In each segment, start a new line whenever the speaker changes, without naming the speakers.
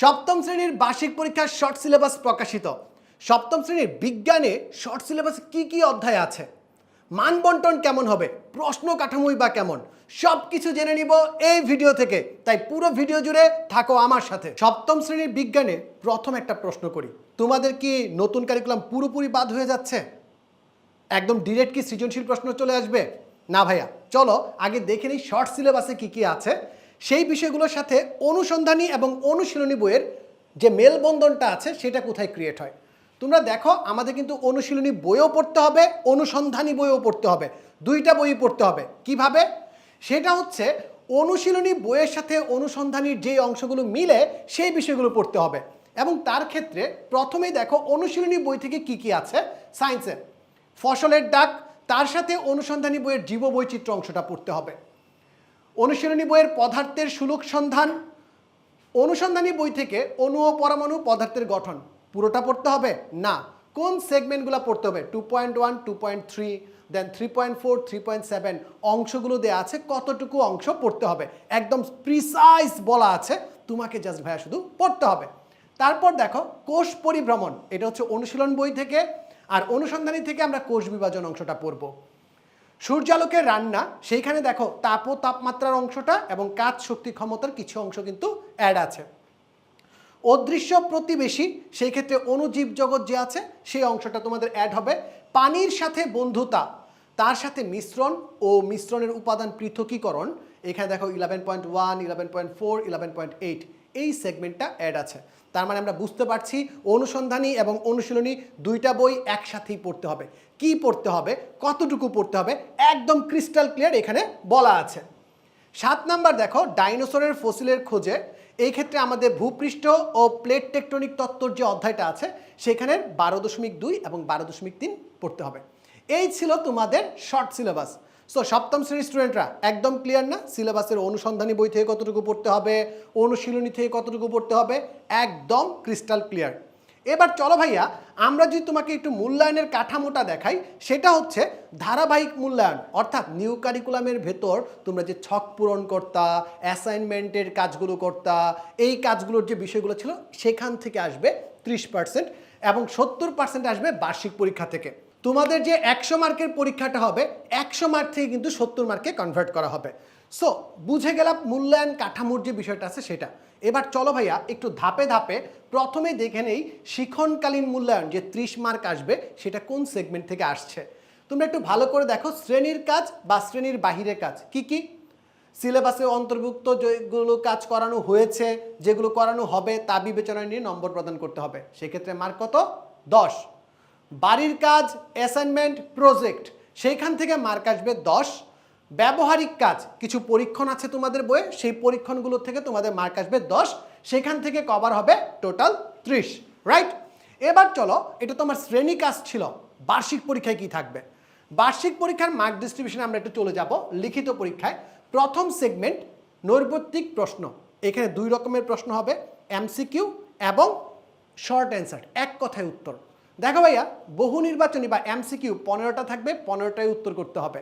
সপ্তম শ্রেণির বার্ষিক পরীক্ষার শর্ট সিলেবাস প্রকাশিত। সপ্তম শ্রেণির বিজ্ঞানে শর্ট সিলেবাসে কি কি অধ্যায় আছে? মানবন্টন কেমন হবে? প্রশ্ন কাঠামোই বা কেমন? সব কিছু জেনে নিব এই ভিডিও থেকে। তাই পুরো ভিডিও জুড়ে থাকো আমার সাথে। সপ্তম শ্রেণির বিজ্ঞানে প্রথম একটা প্রশ্ন করি। তোমাদের কি নতুন কারিকুলাম পুরোপুরি বাদ হয়ে যাচ্ছে? একদম ডিরেক্ট কি সৃজনশীল প্রশ্ন চলে আসবে? না ভাইয়া, চলো আগে দেখে নিই শর্ট সিলেবাসে কি কি আছে। সেই বিষয়গুলোর সাথে অনুসন্ধানী এবং অনুশীলনী বইয়ের যে মেলবন্ধনটা আছে, সেটা কোথায় ক্রিয়েট হয়? তোমরা দেখো, আমাদের কিন্তু অনুশীলনী বইও পড়তে হবে, অনুসন্ধানী বইও পড়তে হবে। দুইটা বই পড়তে হবে। কীভাবে? সেটা হচ্ছে, অনুশীলনী বইয়ের সাথে অনুসন্ধানীর যে অংশগুলো মিলে, সেই বিষয়গুলো পড়তে হবে। এবং তার ক্ষেত্রে প্রথমেই দেখো, অনুশীলনী বই থেকে কি কি আছে? সায়েন্সের ফসলের ডাক তার সাথে অনুসন্ধানী বইয়ের জীব বৈচিত্র্য অংশটা পড়তে হবে। অনুশীলনী বইয়ের পদার্থের সুলুক সন্ধান। অনুসন্ধানী বই থেকে অণু ও পরমাণু পদার্থের গঠন। পুরোটা পড়তে হবে? না। কোন সেগমেন্টগুলো পড়তে হবে? Two point one two point three then three point four three point seven অংশগুলো দেওয়া আছে। কতটুকু অংশ পড়তে হবে? একদম প্রিসাইজ বলা আছে। তোমাকে জাস্ট ভাইয়া শুধু পড়তে হবে। তারপর দেখো, কোষ পরিভ্রমণ। এটা হচ্ছে অনুশীলন বই থেকে। আর অনুসন্ধানী থেকে আমরা কোষ বিভাজন অংশটা পড়ব। সূর্যালোকের রান্না, সেইখানে দেখো তাপ ও তাপমাত্রার অংশটা এবং কাজ শক্তি ক্ষমতার কিছু অংশ কিন্তু অ্যাড আছে। অদৃশ্য প্রতিবেশী সেই ক্ষেত্রে অনুজীব জগৎ যে আছে, সেই অংশটা তোমাদের অ্যাড হবে। পানির সাথে বন্ধুতা, তার সাথে মিশ্রণ ও মিশ্রণের উপাদান পৃথকীকরণ এখানে দেখো eleven point one eleven point four eleven point eight এই সেগমেন্টটা অ্যাড আছে। তার মানে আমরা বুঝতে পারছি অনুসন্ধানী এবং অনুশীলনী দুইটা বই একসাথেই পড়তে হবে। কি পড়তে হবে? কতটুকু পড়তে হবে? একদম ক্রিস্টাল ক্লিয়ার এখানে বলা আছে। সাত নাম্বার দেখো, ডাইনোসরের ফসিলের খোঁজে। এই ক্ষেত্রে আমাদের ভূপৃষ্ঠ ও প্লেট টেকটনিক তত্ত্বর যে অধ্যায়টা আছে, সেখানে বারো দশমিক দুই এবং বারো দশমিক তিন পড়তে হবে। এই ছিল তোমাদের শর্ট সিলেবাস সো সপ্তম শ্রেণির স্টুডেন্টরা একদম ক্লিয়ার না? সিলেবাসের অনুসন্ধানী বই থেকে কতটুকু পড়তে হবে? অনুশীলনী থেকে কতটুকু পড়তে হবে? একদম ক্রিস্টাল ক্লিয়ার এবার চলো ভাইয়া, আমরা যদি তোমাকে একটু মূল্যায়নের কাঠামোটা দেখাই, সেটা হচ্ছে ধারাবাহিক মূল্যায়ন, অর্থাৎ নিউ কারিকুলামের ভেতর তোমরা যে ছক পূরণ করতা অ্যাসাইনমেন্টের কাজগুলো করতা, এই কাজগুলোর যে বিষয়গুলো ছিল, সেখান থেকে আসবে ত্রিশ পার্সেন্ট এবং সত্তর পার্সেন্ট আসবে বার্ষিক পরীক্ষা থেকে। তোমাদের যে একশো মার্কের পরীক্ষাটা হবে, একশো মার্ক থেকে কিন্তু সত্তর মার্কে কনভার্ট করা হবে। সো বুঝে গেলাম মূল্যায়ন কাঠামোর যে বিষয়টা আছে সেটা। এবার চলো ভাইয়া, একটু ধাপে ধাপে প্রথমে দেখে নেই শিক্ষণকালীন মূল্যায়ন, যে ত্রিশ মার্ক আসবে, সেটা কোন সেগমেন্ট থেকে আসছে। তোমরা একটু ভালো করে দেখো শ্রেণির কাজ বা শ্রেণির বাহিরের কাজ। কি কি? সিলেবাসে অন্তর্ভুক্ত যেগুলো কাজ করানো হয়েছে, যেগুলো করানো হবে তা বিবেচনা নিয়ে নম্বর প্রদান করতে হবে। সেক্ষেত্রে মার্ক কত? দশ। বাড়ির কাজ অ্যাসাইনমেন্ট প্রজেক্ট সেইখান থেকে মার্ক আসবে দশ। ব্যবহারিক কাজ, কিছু পরীক্ষণ আছে তোমাদের বইয়ে, সেই পরীক্ষণগুলো থেকে তোমাদের মার্ক আসবে দশ। সেখান থেকে কভার হবে টোটাল ত্রিশ রাইট এবার চলো, এটা তোমার শ্রেণি কাজ ছিল, বার্ষিক পরীক্ষায় কি থাকবে? বার্ষিক পরীক্ষার মার্ক ডিস্ট্রিবিউশনে আমরা একটু চলে যাব, লিখিত পরীক্ষায়। প্রথম সেগমেন্ট নৈর্বত্তিক প্রশ্ন, এখানে দুই রকমের প্রশ্ন হবে এমসিকিউ এবং শর্ট অ্যান্সার এক কথায় উত্তর। দেখো ভাইয়া, বহু নির্বাচনী বা এমসিকিউ পনেরোটা থাকবে, পনেরোটায় উত্তর করতে হবে।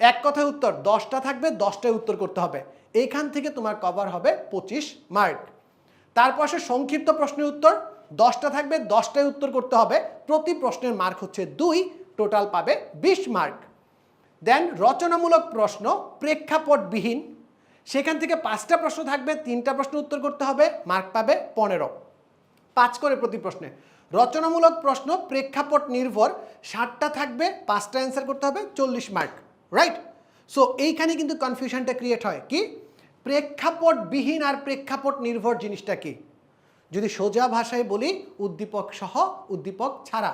এক কথায় উত্তর, দশটা থাকবে, দশটায় উত্তর করতে হবে। এইখান থেকে তোমার কভার হবে পঁচিশ মার্ক তারপর আসে সংক্ষিপ্ত প্রশ্নের উত্তর, দশটা থাকবে, দশটায় উত্তর করতে হবে। প্রতি প্রশ্নের মার্ক হচ্ছে দুই টোটাল পাবে বিশ মার্ক দেন রচনামূলক প্রশ্ন প্রেক্ষাপটবিহীন। সেখান থেকে পাঁচটা প্রশ্ন থাকবে, তিনটা প্রশ্ন উত্তর করতে হবে মার্ক পাবে পনেরো। পাঁচ করে প্রতি প্রশ্নে। রচনামূলক প্রশ্ন, প্রেক্ষাপট নির্ভর, ষাটটা থাকবে, পাঁচটা অ্যান্সার করতে হবে, চল্লিশ মার্ক রাইট সো এইখানে কিন্তু কনফিউশনটা ক্রিয়েট হয়। কি? প্রেক্ষাপটবিহীন আর প্রেক্ষাপট নির্ভর জিনিসটা কি? যদি সোজা ভাষায় বলি, উদ্দীপক সহ, উদ্দীপক ছাড়া।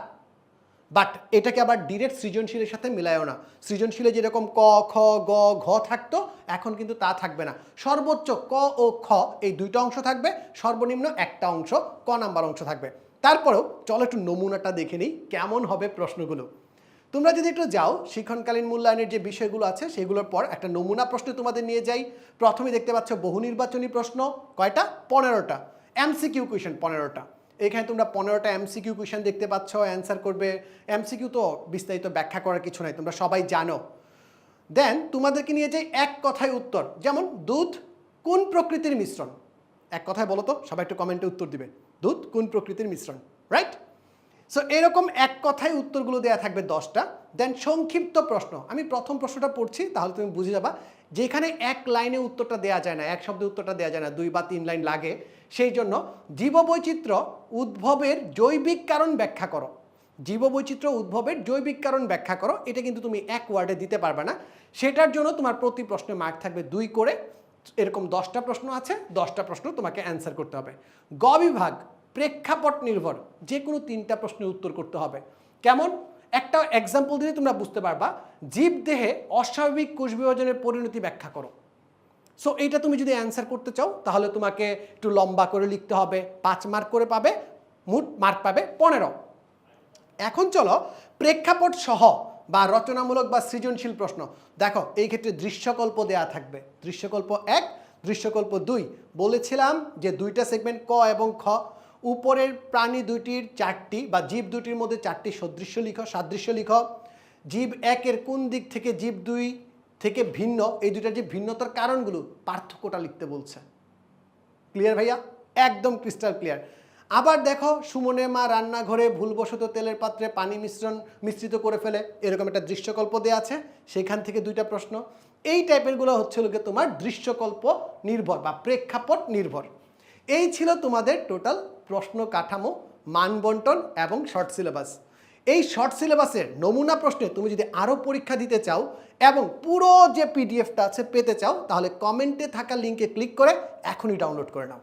বাট এটাকে আবার ডিরেক্ট সৃজনশীলের সাথে মিলায়ও না। সৃজনশীলে যেরকম ক, খ, গ, ঘ থাকতো, এখন কিন্তু তা থাকবে না। সর্বোচ্চ ক ও খ, এই দুইটা অংশ থাকবে, সর্বনিম্ন একটা অংশ, ক নাম্বার অংশ থাকবে। তারপরেও চলো একটু নমুনাটা দেখে নিই, কেমন হবে প্রশ্নগুলো। তোমরা যদি একটু যাও, শিক্ষণকালীন মূল্যায়নের যে বিষয়গুলো আছে, সেগুলোর পর একটা নমুনা প্রশ্ন তোমাদের নিয়ে যাই। প্রথমে দেখতে পাচ্ছ বহু নির্বাচনী প্রশ্ন, কয়টা? পনেরোটা। এমসিকিউ কোয়েশন, পনেরোটা। এখানে তোমরা পনেরোটা এমসিকিউ কোয়েশন দেখতে পাচ্ছ, অ্যান্সার করবে। এমসিকিউ তো বিস্তারিত ব্যাখ্যা করার কিছু নাই, তোমরা সবাই জানো। দেন তোমাদেরকে নিয়ে যাই এক কথায় উত্তর, যেমন দুধ কোন প্রকৃতির মিশ্রণ? এক কথায় বলো তো, সবাই একটু কমেন্টে উত্তর দিবে। দুধ কোন প্রকৃতির মিশ্রণ রাইট সো এরকম এক কথায় উত্তরগুলো দেওয়া থাকবে দশটা। দেন সংক্ষিপ্ত প্রশ্ন। আমি প্রথম প্রশ্নটা পড়ছি, তাহলে তুমি বুঝে যাবা। যেখানে এক লাইনে উত্তরটা দেওয়া যায় না, এক শব্দে উত্তরটা দেওয়া যায় না, দুই বা তিন লাইন লাগে। সেই জন্য জীববৈচিত্র্য উদ্ভবের জৈবিক কারণ ব্যাখ্যা করো। জীববৈচিত্র্য উদ্ভবের জৈবিক কারণ ব্যাখ্যা করো। এটা কিন্তু তুমি এক ওয়ার্ডে দিতে পারবে না। সেটার জন্য তোমার প্রতি প্রশ্নে মার্ক থাকবে দুই করে। এরকম দশটা প্রশ্ন আছে, দশটা প্রশ্ন তোমাকে অ্যান্সার করতে হবে। গ বিভাগ, প্রেক্ষাপট নির্ভর যে কোনো তিনটা প্রশ্নের উত্তর করতে হবে। কেমন? একটা এক্সাম্পল দিলে তোমরা বুঝতে পারবা, জীব দেহে অস্বাভাবিক কোষ বিভাজনের পরিণতি ব্যাখ্যা করো। সো এইটা তুমি যদি অ্যান্সার করতে চাও, তাহলে তোমাকে একটু লম্বা করে লিখতে হবে, পাঁচ মার্ক করে পাবে, মোট মার্ক পাবে পনেরো। এখন চলো, প্রেক্ষাপট সহ বা রচনামূলক বা সৃজনশীল প্রশ্ন। দেখো, এই ক্ষেত্রে দৃশ্যকল্প দেয়া থাকবে। দৃশ্যকল্প এক, দৃশ্যকল্প দুই। বলেছিলাম যে দুইটা সেগমেন্ট ক এবং খ, উপরের প্রাণী দুইটির চারটি বা জীব দুটির মধ্যে চারটি সদৃশ্য লিখ, সাদৃশ্য লিখ। জীব একের কোন দিক থেকে জীব দুই থেকে ভিন্ন? এই দুইটার যে ভিন্নতার কারণগুলো পার্থক্যটা লিখতে বলছে। ক্লিয়ার ভাইয়া? একদম ক্রিস্টাল ক্লিয়ার আবার দেখো সুমনে মা রান্নাঘরে ভুলবশত তেলের পাত্রে পানি মিশ্রণ মিশ্রিত করে ফেলে, এরকম একটা দৃশ্যকল্প দেওয়া আছে। সেখান থেকে দুইটা প্রশ্ন। এই টাইপেরগুলো হচ্ছে গিয়ে তোমার দৃশ্যকল্প নির্ভর বা প্রেক্ষাপট নির্ভর। এই ছিল তোমাদের টোটাল প্রশ্ন কাঠামো মানবন্টন এবং শর্ট সিলেবাস এই শর্ট সিলেবাসের নমুনা প্রশ্নে তুমি যদি আরও পরীক্ষা দিতে চাও এবং পুরো যে পিডিএফটা আছে পেতে চাও, তাহলে কমেন্টে থাকা লিঙ্কে ক্লিক করে এখনই ডাউনলোড করে নাও।